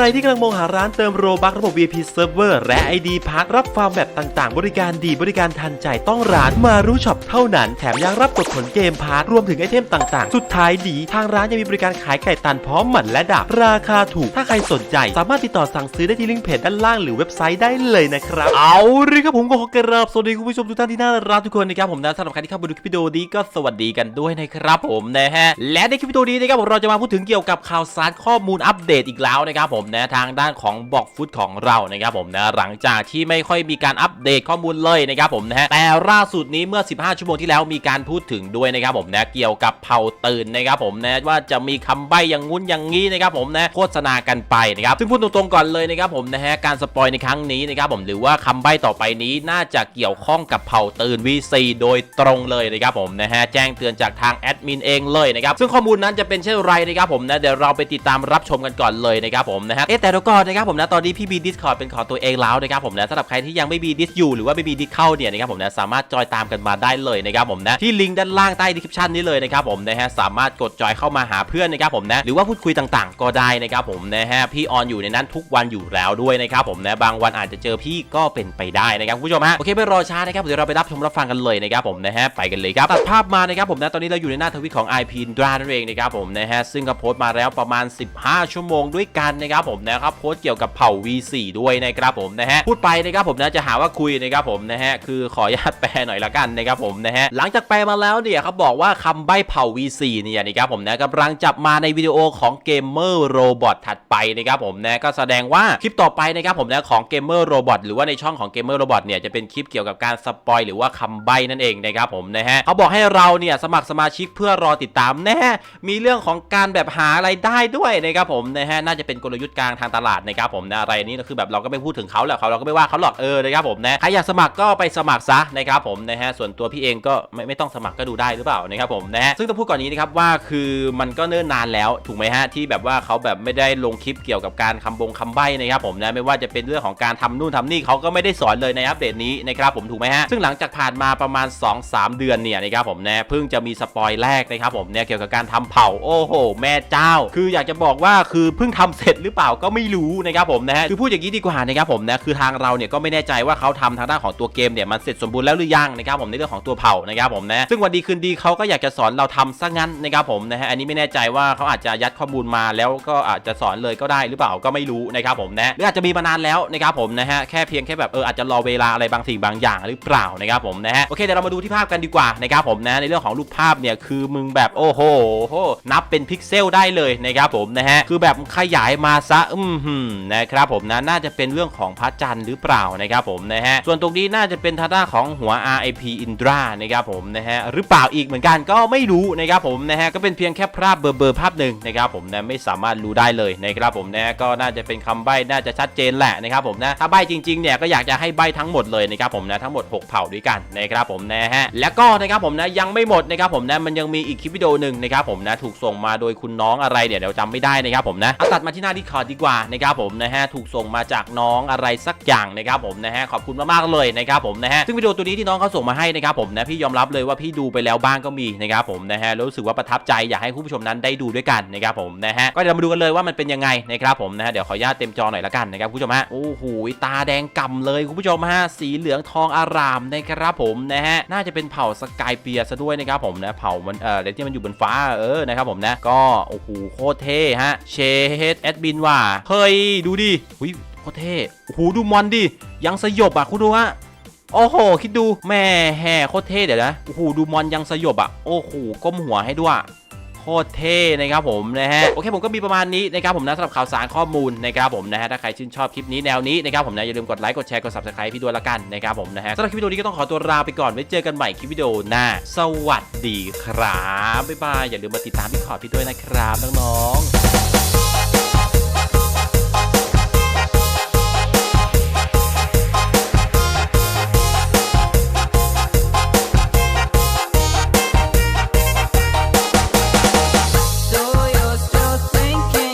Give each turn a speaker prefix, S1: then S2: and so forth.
S1: รที่กำลังมองหาร้านเติมโรบักระบบ VIP Server และ ID พักรับฟาร์มแบบต่างๆ บริการดีบริการทันใจต้องร้านมารู้ช็อปเท่านั้น แถมยังรับกดผลเกมพาร์ทรวมถึงไอเทมต่างๆ สุดท้ายดี ทางร้านยังมีบริการขายไก่ตันพร้อมหมันและดาบราคาถูก ถ้าใครสนใจ สามารถติดต่อสั่งซื้อได้ที่ลิงก์เพจด้านล่างหรือเว็บไซต์ได้เลยนะครับ เอาเลยครับผมก็ขอกราบสวัสดีคุณผู้ชมทุกท่านที่น่ารักทุกคนนะครับผมนะสำหรับใครที่เข้ามาดูคลิปวิดีโอนี้ก็สวัสดีกันด้วยนะครับผมนะฮะและในคลิปวิดีโอนี้นะครับผมเราจะมาพูดถึงเกี่ยวกับข่าวสารข้อมูลอัปเดตอีกแล้วนะครับผมนะทางด้านของบอกฟุตของเรานะครับผมนะหลังจากที่ไม่ค่อยมีการอัปเดตข้อมูลเลยนะครับผมนะฮะแต่ล่าสุดนี้เมื่อ 15 ชั่วโมงที่แล้วมีการพูดถึงด้วยนะครับผมนะเกี่ยวกับเผาตื่นนะครับผมนะว่าจะมีคำใบ้อย่างงุ้นอย่างงี้นะครับผมนะโฆษณากันไปนะครับซึ่งพูดตรงๆก่อนเลยนะครับผมนะฮะการสปอยในครั้งนี้นะครับผมหรือว่าคำใบ้ต่อไปนี้น่าจะเกี่ยวข้องกับเผาตื่น V4 โดยตรงเลยนะครับผมนะฮะแจ้งเตือนจากทางแอดมินเองเลยนะครับซึ่งข้อมูลนั้นจะเป็นเช่นไรนะครับผมนะเดี๋ยวเราไปติดตามรับชมกันก่อนเลยนะครับผมนะฮะเอ๊แต่เดี๋ยวก่อนนะครับผมนะตอนนี้พี่มี Discord เป็นของตัวเองแล้วนะครับผมนะสำหรับใครที่ยังไม่มีดิสอยู่หรือว่าไม่มีดิสเข้าเนี่ยนะครับผมนะสามารถจอยตามกันมาได้เลยนะครับผมนะที่ลิงก์ด้านล่างใต้ดีคริปชันนี้เลยนะครับผมนะฮะสามารถกดจอยเข้ามาหาเพื่อนนะครับผมนะหรือว่าพูดคุยต่างๆ ก็ได้นะครับผมนะฮะพี่ออนอยู่ในนั้นทุกวันอยู่แล้วด้วยนะครับผมนะบางวันอาจจะเจอพี่ก็เป็นไปได้นะครับคุณผู้ชมฮะโอเคไม่รอช้านะครับเดี๋ยวเราไปรับชมรับฟังกันเลยนะครับผมนะฮะไปกันเลยครับตัดภาพมานะครับผมนะตอนนี้เราอยู่ในหน้าทวิตของ IP i n d r a นั่นเองนะครับผมนะฮะซึ่งก็โพสต์มาแล้วประมาณ 15 ชั่วโมงด้วยกันนะครับผมนะครับโพสต์เกี่ยวกับเผ่า V4 ด้วยนะครับผมนะฮะพูดไปนะครับผมนะจะหาว่าคุยนะครับผมนะฮะคือขออนุญาตแปลหน่อยละกันนะครับผมนะฮะหลังจากแปลมาแล้วเนี่ยเขาบอกว่าคำใบ้เผ่า V4 เนี่ยนะครับผมนะกำลังจับมาในวิดีโอของเกมเมอร์โรบอทถัดไปนะครับผมนะก็แสดงว่าคลิปต่อไปนะครับผมนะของเกมเมอร์โรบอทหรือว่าในช่องของเกมเมอร์โรบอทเนี่ยจะเป็นคลิปเกี่ยวกับการสปอยหรือว่าคำใบ้นั่นเองนะครับผมนะฮะเขาบอกให้เราเนี่ยสมัครสมาชิกเพื่อรอติดตามแน่มีเรื่องของการแบบหาอะไรได้ด้วยนะครับผมนะฮะน่าจะเป็นกลยุทธ์กลางทางตลาดนะครับผมนะอะไรนี้ก็คือแบบเราก็ไม่พูดถึงเขาแหละเขาเราก็ไม่ว่าเขาหรอกเออนะครับผมนะใครอยากสมัครก็ไปสมัครซะนะครับผมนะฮะส่วนตัวพี่เองก็ไม่ไม่ต้องสมัครก็ดูได้หรือเปล่านะครับผมนะฮะซึ่งต้องพูดก่อนนี้นะครับว่าคือมันก็เนิ่นนานแล้วถูกไหมฮะที่แบบว่าเขาแบบไม่ได้ลงคลิปเกี่ยวกับการคำบงคำใบ้นะครับผมนะไม่ว่าจะเป็นเรื่องของการทำนู่นทำนี่เขาก็ไม่ได้สอนเลยในอัปเดตนี้นะครับผมถูกไหมฮะซึ่งหลังจากผ่านมาประมาณ 2-3 เดือนเนี่ยนะครับผมนะเพิ่งจะมีสปอยแรกนะครับผมเนี่ยเกี่ยวกับการทำเผาโอ้โห แม่เจ้า คืออยากจะบอกว่าคือเพิ่งทำเสร็จหรือเปล่าก็ไม่รู้นะครับผมนะฮะคือพูดอย่างนี้ดีกว่านะครับผมนะคือทางเราเนี่ยก็ไม่แน่ใจว่าเขาทำทางด้านของตัวเกมเนี่ยมันเสร็จสมบูรณ์แล้วหรือยังนะครับผมในเรื่องของตัวเผานะครับผมนะซึ่งวันดีคืนดีเขาก็อยากจะสอนเราทำซะงั้นนะครับผมนะฮะอันนี้ไม่แน่ใจว่าเขาอาจจะยัดข้อมูลมาแล้วก็อาจจะสอนเลยก็ได้หรือเปล่าก็ไม่รู้นะครับผมนะหรืออาจจะมีมานานแล้วนะครับผมนะฮะแค่เพียงแค่แบบเอออาจจะรอเวลาอะไรบางสิ่งบางอย่างหรือเปล่านะครับผมนะฮะโอเคเดี๋ยวเรามาดูที่ภาพกันดีกว่านะครับผมนะในเรื่องของรูปภาพเนี่ยคือมึงแบบโอ้โหนับเป็นพิกเซลได้เลยนะครับผมนะฮะคือแบบขยายมาซะอืมหืมนะครับผมนะน่าจะเป็นเรื่องของพระจันทร์หรือเปล่านะครับผมนะฮะส่วนตรงนี้น่าจะเป็นทางด้านของหัว RIP Indra นะครับผมนะฮะหรือเปล่าอีกเหมือนกันก็ไม่รู้นะครับผมนะฮะก็เป็นเพียงแค่ภาพเบอร์เบอร์ภาพหนึ่งนะครับผมนะไม่สามารถรู้ได้เลยนะครับผมนะก็น่าจะเป็นคำใบ้น่าจะชัดเจนแหละนะครับผมนะถ้าใบ้จริงๆเนี่ยก็อยากจะให้ใบ้ทั้งหมดเลยนะครับผมนะทั้งหมด 6 เผ่าด้วยกันนะครับผมนะฮะแล้วก็นะครับผมนะยังไม่หมดนะครับผมนะมันยังมีอีกคลิปวิดีโอหนึ่งนะครับผมนะถูกส่งมาโดยคุณน้องอะไรเดี๋ยวเดี๋ยวจำไม่ได้นะครับผมนะเอาตัดมาที่หน้าดิอดดีกว่านะครับผมนะฮะถูกส่งมาจากน้องอะไรสักอย่างนะครับผมนะฮะขอบคุณมากๆเลยนะครับผมนะฮะซึ่งวิดีโอตัวนี้ที่น้องเขาส่งมาให้นะครับผมนะพี่ยอมรับเลยว่าพี่ดูไปแล้วบ้างก็มีนะครับผมนะฮะรู้สึกว่าประทับใจอยากให้คุณผู้ชมนั้นได้ดูด้วยกันนะครับผมนะฮะก็เดี๋ยวมาดูกันเลยว่ามันเป็นยังไงนะครับผมนะฮะเดี๋ยวขออนุญาตเต็มจอหน่อยละกันนะครับคุณผู้ชมฮะโอ้โหตาแดงก่ำเลยคุณผู้ชมฮะสีเหลืองทองอารามนะครับผมนะฮะน่าจะเป็นเผ่าสกายเปียซะด้วยนะครับผมนะเผ่ามันเอ่อที่มันอยู่บนฟ้าเออนะครับผมนะก็โอ้โหโคตรเท่ฮะเชฮดแอดบินวา เฮ้ย ดูดิหุยโคตรเท่โอ้โหดูมอนดิ ยังสยบอะคุณดูฮะโอ้โห คิดดูแม่แห่โคตรเท่เดี๋ยวนะโอ้โหดูมอนยังสยบอะ โอ้โหก้มหัวให้ด้วยโคตรเท่นะครับผมนะฮะโอเคผมก็มีประมาณนี้นะครับผมนะสำหรับข่าวสารข้อมูลนะครับผมนะฮะถ้าใครชื่นชอบคลิปนี้แนวนี้นะครับผมนะอย่าลืมกดไลค์กดแชร์กด subscribe พี่ด้วยละกันนะครับผมนะฮะสำหรับคลิปวิดีโอนี้ก็ต้องขอตัวลาไปก่อนไว้เจอกันใหม่คลิปวิดีโอหน้าสวัสดีครับบ๊ายบายอย่าลืมมาติดตามพี่ขอพี่ด้วยนะครับน้องๆ